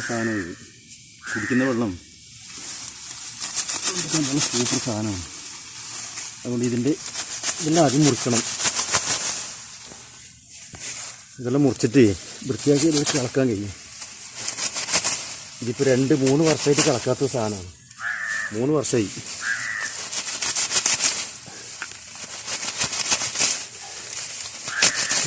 സാധനം ഇത്. കുടിക്കുന്ന വെള്ളം. നല്ല സൂപ്പർ സാധനമാണ്. അതുകൊണ്ട് ഇതിന്റെ ഇതെല്ലാം ആദ്യം മുറിക്കണം. ഇതെല്ലാം മുറിച്ചിട്ട് വൃത്തിയാക്കി ഇതിൽ കിളക്കാൻ കഴിയും. ഇതിപ്പോൾ രണ്ട് മൂന്ന് വർഷമായിട്ട് കിളക്കാത്ത സാധനമാണ്. മൂന്ന് വർഷമായി.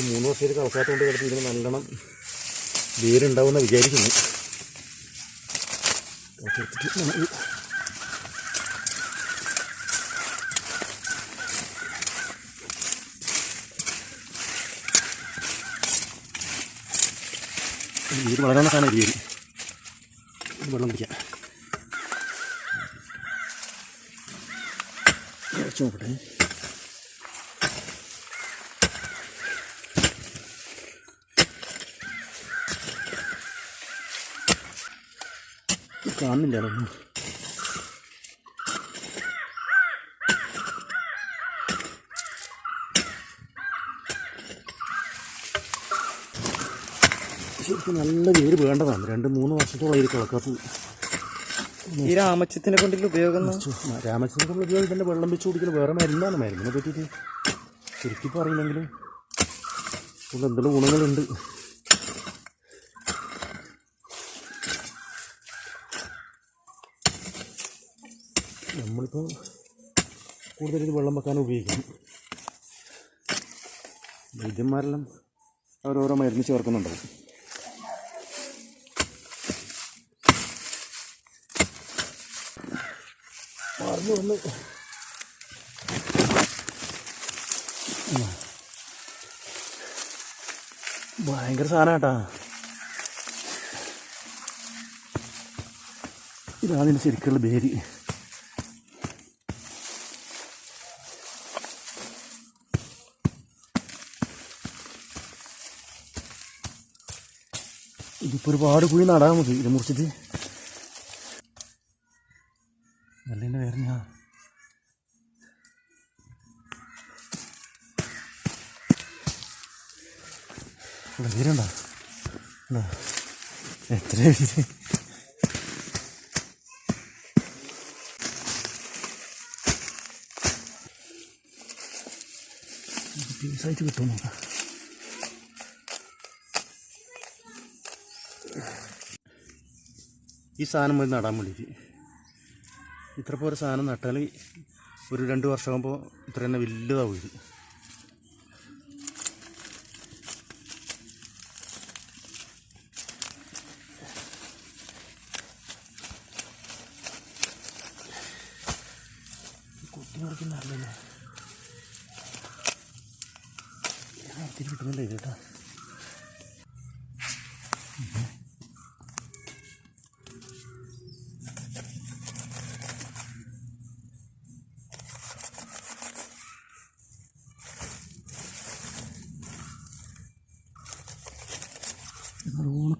മൂന്ന് വർഷമായിട്ട് കിളക്കാത്തതുകൊണ്ട് കിടത്തി ഇതിന് നല്ലോണം വേരുണ്ടാവുമെന്ന് വിചാരിക്കുന്നു. എടുത്തിട്ട് നമുക്ക് നീര് വളരാനുള്ള സാധനം അരിയേരി വെള്ളം കുടിക്കാം. കുറച്ച് നോക്കട്ടെ. അതൊന്നും ശരിക്കും നല്ല വേര് വേണ്ടതാണ്. രണ്ട് മൂന്ന് വർഷത്തോളം ഈ കിളക്കാത്തത് ഈ രാമച്ചത്തിനെ കൊണ്ടുള്ള ഉപയോഗം? രാമച്ചത്തിനെ കൊണ്ട് ഉപയോഗം? ഇതിന്റെ വെള്ളം വെച്ച് കുടിക്കൽ വേറെ മരുന്നാണ് മരുന്നിനെ പറ്റിയിട്ട്. ശരിക്കും പറയില്ലെങ്കിലും എന്തെങ്കിലും ഗുണങ്ങളുണ്ട്. നമ്മളിപ്പോൾ കൂടുതൽ വെള്ളം വെക്കാൻ ഉപയോഗിക്കും വൈദ്യന്മാരെല്ലാം അവരോരോ മരുന്ന് ചേർക്കുന്നുണ്ടാവും മറന്നു വന്ന് ഭയങ്കര സാധനം കേട്ടാ. ഇതാണ് ശരിക്കുള്ള പേര്. ഒരുപാട് കുഴി നടാൻ മതി. ഇത് മുറിച്ചിട്ട്. നല്ലതിന്റെ വേറെ വീരുണ്ടോ? എത്ര വീര് പീസായിട്ട് കിട്ടുമോ നോക്കാം. ഈ സാധനം മതി നടാൻ വേണ്ടിയിട്ട്. ഇത്ര പോലെ സാധനം നട്ടാൽ ഒരു രണ്ട് വർഷമാകുമ്പോൾ ഇത്ര തന്നെ വലുതാവും ഇത്. കുത്തി നടക്കുന്നല്ലേ തിരി കിട്ടുന്നില്ല ഇത് കേട്ടോ.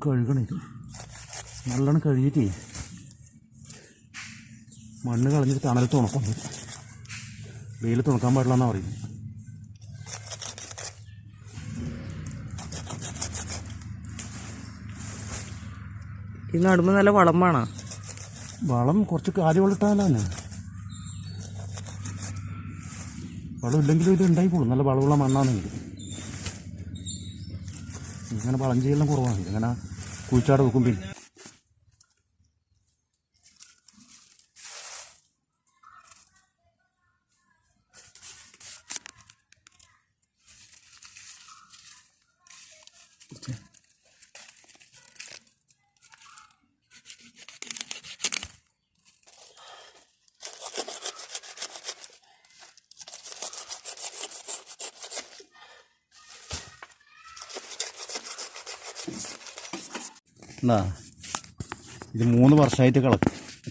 കഴുകണം ഇത് നല്ലോണം കഴുകിയിട്ട് മണ്ണ് കളഞ്ഞിട്ട് തണലത്ത് ഉണക്കാം. പറ്റും വെയിലത്ത് ഉണക്കാൻ പാടില്ല എന്നാണ് പറയുന്നത് ഈ നടുമ്പോൾ നല്ല വളം വേണം വളം കുറച്ച് കാലി വളം ഇട്ടാലാണ് വളം ഇല്ലെങ്കിലും ഇത് ഉണ്ടായിക്കോളും. നല്ല വളമുള്ള മണ്ണാണെങ്കിൽ ഇങ്ങനെ വളം കുറവാണ്. ഇങ്ങനെ കുഴിച്ചാട് വെക്കും എന്നാ ഇത് മൂന്ന് വർഷമായിട്ട് കള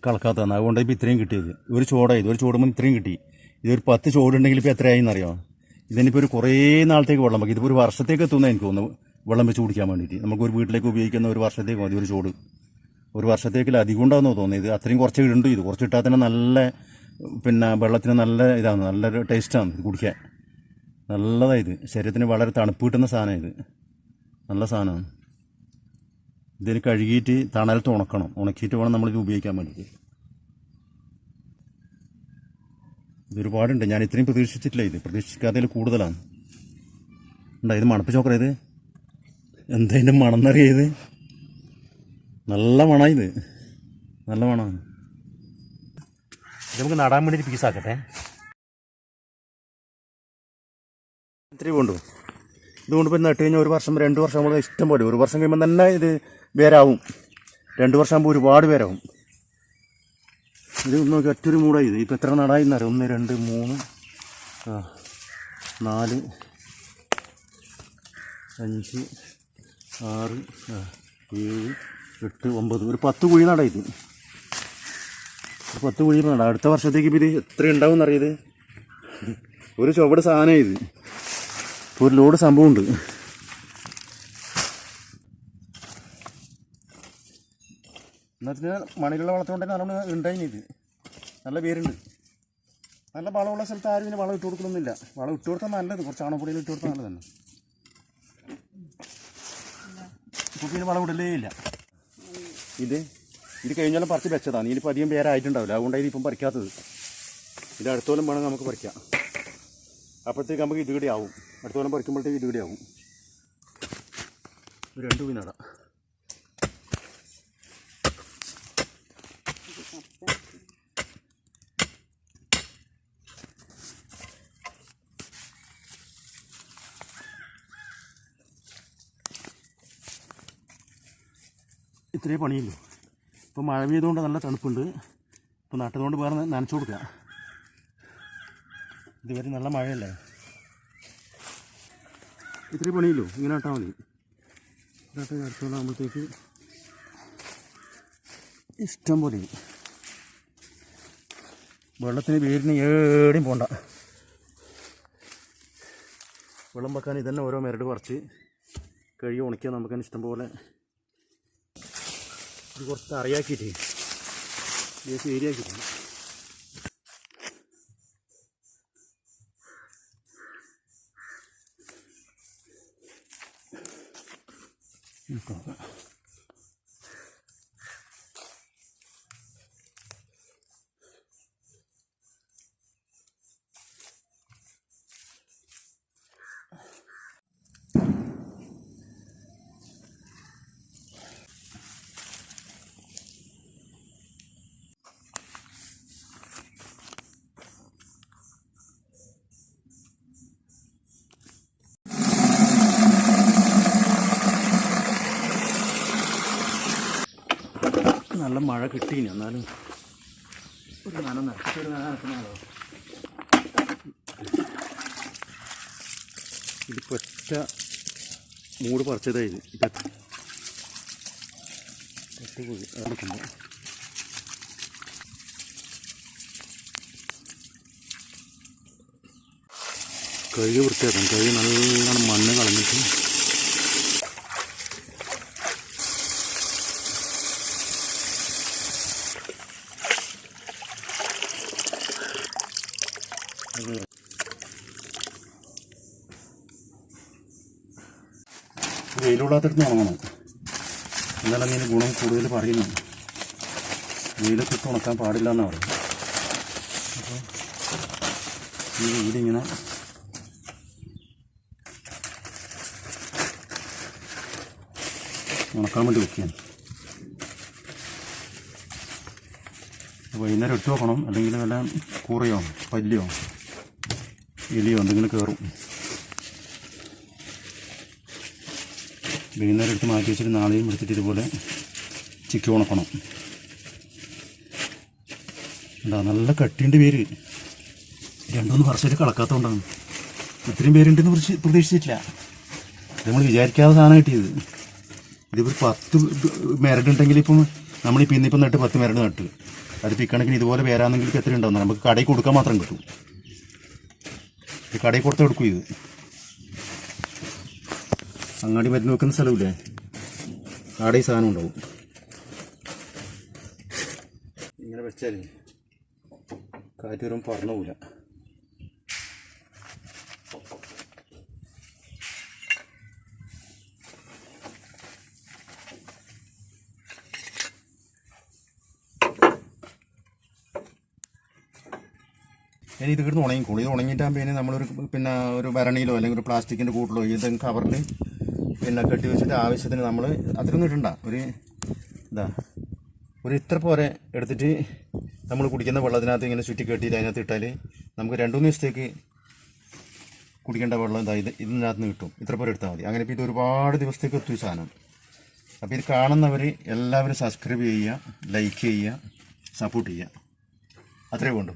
കളക്കാത്തതാണ്. അതുകൊണ്ട് ഇപ്പോൾ ഇത്രയും കിട്ടിയത്. ഒരു ചോടായി. ഒരു ചോടുമ്പോൾ ഇത്രയും കിട്ടി. ഇതൊരു പത്ത് ചോടുണ്ടെങ്കിൽ ഇപ്പോൾ എത്രയായിന്ന് അറിയാമോ ഇതിനിപ്പോൾ ഒരു കുറേ നാളത്തേക്ക് വെള്ളം വെക്കും ഇതിപ്പോൾ ഒരു വർഷത്തേക്ക് എത്തുന്ന എനിക്ക് തോന്നുന്നു. വെള്ളം വെച്ച് കുടിക്കാൻ വേണ്ടിയിട്ട്. നമുക്ക് ഒരു വീട്ടിലേക്ക് ഉപയോഗിക്കുന്ന ഒരു വർഷത്തേക്ക് മതി ഒരു ചോട്. ഒരു വർഷത്തേക്കിൽ അധികം ഉണ്ടാകുന്നു തോന്നുന്നു ഇത് അത്രയും കുറച്ച് ഇടുണ്ട്. ഇത് കുറച്ച് ഇട്ടാൽ തന്നെ നല്ല പിന്നെ വെള്ളത്തിന് നല്ല ഇതാണ്. നല്ലൊരു ടേസ്റ്റാണ് ഇത് കുടിക്കാൻ. നല്ലതാണ് ഇത്. ശരീരത്തിന് വളരെ തണുപ്പ് കിട്ടുന്ന സാധനം ഇത്. നല്ല സാധനമാണ്. ഇതിന് കഴുകിയിട്ട് തണലത്ത് ഉണക്കണം. ഉണക്കിയിട്ട് വേണം നമ്മളിത് ഉപയോഗിക്കാൻ വേണ്ടിയിട്ട്. ഇതൊരുപാടുണ്ട് ഞാൻ ഇത്രയും പ്രതീക്ഷിച്ചിട്ടില്ല ഇത്. പ്രതീക്ഷിക്കാത്തതിൽ കൂടുതലാണ്. ഉണ്ടോ ഇത് മണപ്പിച്ച് നോക്കറ ഇത്? എന്താ ഇതിന്റെ മണമെന്നറിയ ഇത്? നല്ല മണ ഇത്. നല്ല മണമാണ് നമുക്ക് നടാൻ വേണ്ടിയിട്ട് പീസാക്കട്ടെ ഇത്തിരി കൊണ്ടു ഇതുകൊണ്ട് പിന്നെ നട്ട് കഴിഞ്ഞാൽ ഒരു വർഷം രണ്ട് വർഷം നമ്മൾ ഇഷ്ടം പോലെ. ഒരു വർഷം കഴിയുമ്പോൾ തന്നെ ഇത് വേരാവും. രണ്ട് വർഷം ആകുമ്പോൾ ഒരുപാട് പേരാവും ഇത് നോക്കി ഒറ്റൊരു മൂടായി ഇത്. ഇപ്പം എത്ര നടായി എന്നറിയാം? ഒന്ന് രണ്ട് മൂന്ന് നാല് അഞ്ച് ആറ് ഏഴ് എട്ട് ഒമ്പത്. ഒരു പത്ത് കുഴി നടായി ഒരു പത്ത് കുഴി നടാം. അടുത്ത വർഷത്തേക്ക് ഇത് എത്ര ഉണ്ടാവും എന്നറിയത് ഒരു ചുവട് സാധനം ഇത്. ഇപ്പോൾ ഒരു ലോഡ് സംഭവമുണ്ട്. എന്നുവെച്ചാൽ മണിലുള്ള വളർത്തുകൊണ്ട് നല്ലോണം ഉണ്ടായിന് ഇത്. നല്ല പേരുണ്ട് നല്ല വളമുള്ള സ്ഥലത്ത് ആരും ഇതിന് വളം ഇട്ട് കൊടുക്കണമെന്നില്ല വളം ഇട്ട് കൊടുത്താൽ നല്ലത്. കുറച്ച് ആണപ്പൊടിയിൽ ഇട്ട് കൊടുത്താൽ നല്ലതാണ് കുട്ടിയിൽ വളം ഇടലേ ഇല്ല. ഇത് ഇത് കഴിഞ്ഞാലും പറിച്ച് വെച്ചതാണ് ഇനിയിപ്പോൾ അധികം പേരായിട്ടുണ്ടാവില്ല അതുകൊണ്ടാണ് ഇതിപ്പം പറിക്കാത്തത്. ഇത് അടുത്തോളം വേണം നമുക്ക് പറിക്കാം. അപ്പോഴത്തേക്ക് നമുക്ക് ഇത് കൂടി ആവും. അടുത്തോളം പറിക്കുമ്പോഴത്തേക്ക് ഇത് കൂടി ആവും രണ്ട് ഇത്രേ നടാം ഇത്രയേ പണിയുള്ളൂ. ഇപ്പോൾ മഴ പെയ്തുകൊണ്ട് നല്ല തണുപ്പുണ്ട്. ഇപ്പോൾ നട്ടതുകൊണ്ട് വേറെ നനച്ചു കൊടുക്കുക. ഇതുവരെ നല്ല മഴയല്ലേ? ഇത്രയും പണിയില്ലോ? ഇങ്ങനെ ഇട്ടാൽ മതി. നട്ട് അടുത്തോളാകുമ്പോഴത്തേക്ക് ഇഷ്ടം പോലെ. വെള്ളത്തിന് വേരിന് ഏടിയും പോണ്ട. വെള്ളം വെക്കാൻ ഇതന്നെ ഓരോ മരട് പറിച്ച് കഴുകി ഉണക്കിയാൽ നമുക്ക് ഇഷ്ടം പോലെ. കുറച്ച് അറിയാക്കിയിട്ട് ഏരിയാക്കിയിട്ടുണ്ട് いうか。നല്ല മഴ കിട്ടീനി എന്നാലും ഒരു നന നനച്ചിട്ട് ഒരു നന ഇത് പൊറ്റ മൂട് പറിച്ചതായി ഇപ്പം കഴുകി വൃത്തിയാക്കണം. കഴുകി നല്ലോണം മണ്ണ് കളഞ്ഞിട്ട് വെയിലുള്ളാത്തടത്ത് ഉണങ്ങണം. എന്നാലും അങ്ങനെ ഗുണം കൂടുതൽ പറയുന്നു. വെയിലൊക്കെ ഇട്ട് ഉണക്കാൻ പാടില്ല എന്നാണ് പറയുന്നത്. അപ്പോൾ ഈ വീടിങ്ങനെ ഉണക്കാൻ വേണ്ടി വെക്കുകയാണ്. വൈകുന്നേരം ഇട്ട് വെക്കണം. അല്ലെങ്കിൽ വല്ല കൂറയോ പല്ലിയോ എലിയോ എന്തെങ്കിലും കയറും. വൈകുന്നേരം എടുത്ത് മാറ്റി വെച്ചിട്ട് നാളെയും എടുത്തിട്ട് ഇതുപോലെ ചിക്കി ഉണക്കണം. എന്താ നല്ല കട്ടിന്റെ പേര്. രണ്ടുമൂന്ന് വർഷമായിട്ട് കളക്കാത്തതുകൊണ്ടാണ് ഇത്രയും പേരുണ്ടെന്ന് കുറിച്ച് പ്രതീക്ഷിച്ചിട്ടില്ല. നമ്മൾ വിചാരിക്കാതെ സാധനം കിട്ടിയത്. ഇതിപ്പോൾ പത്ത് മരടുണ്ടെങ്കിൽ ഇപ്പം നമ്മളിപ്പോൾ ഇന്നിപ്പം നട്ട് പത്ത് മരട് നട്ട്. അത് പിക്കണക്കിന് ഇതുപോലെ പേരാണെങ്കിൽ ഇപ്പം എത്ര ഉണ്ടാവുന്നത് നമുക്ക് കടയിൽ കൊടുക്കാൻ മാത്രം കിട്ടും. ഇത് കടയിൽ കൊടുത്ത് കൊടുക്കും ഇത്. അങ്ങാടി മരുന്ന് വെക്കുന്ന സ്ഥലമില്ലേ? അവിടെ ഈ സാധനം ഉണ്ടാവും. ഇങ്ങനെ വെച്ചാൽ കാറ്റ് പറഞ്ഞു പോല ഇനി ഇത് കിടന്ന് ഉണങ്ങിക്കോളും ഇത് ഉണങ്ങിയിട്ടാകുമ്പോൾ പിന്നെ നമ്മളൊരു പിന്നെ ഒരു ഭരണിയിലോ അല്ലെങ്കിൽ ഒരു പ്ലാസ്റ്റിക്കിന്റെ കൂട്ടിലോ ഏതെങ്കിലും കവറിൽ പിന്നെ കെട്ടി വെച്ചിട്ട് ആവശ്യത്തിന് നമ്മൾ അത്രയൊന്നും ഇട്ടണ്ട ഒരു ഇതാ ഒരു ഇത്ര പോരെ എടുത്തിട്ട് നമ്മൾ കുടിക്കുന്ന വെള്ളത്തിനകത്ത് ഇങ്ങനെ ചുറ്റി കെട്ടിയിട്ട് അതിനകത്ത് ഇട്ടാൽ നമുക്ക് രണ്ടു ദിവസത്തേക്ക് കുടിക്കേണ്ട വെള്ളം ഇതാ ഇത് ഇതിനകത്ത് നിന്ന് കിട്ടും. ഇത്ര പോരെ എടുത്താൽ മതി. അങ്ങനെ ഇപ്പോൾ ഇത് ഒരുപാട് ദിവസത്തേക്ക് എത്തും സാധനം. അപ്പോൾ ഇത് കാണുന്നവർ എല്ലാവരും സബ്സ്ക്രൈബ് ചെയ്യുക ലൈക്ക് ചെയ്യുക സപ്പോർട്ട് ചെയ്യുക. അത്രയേ വേണ്ടു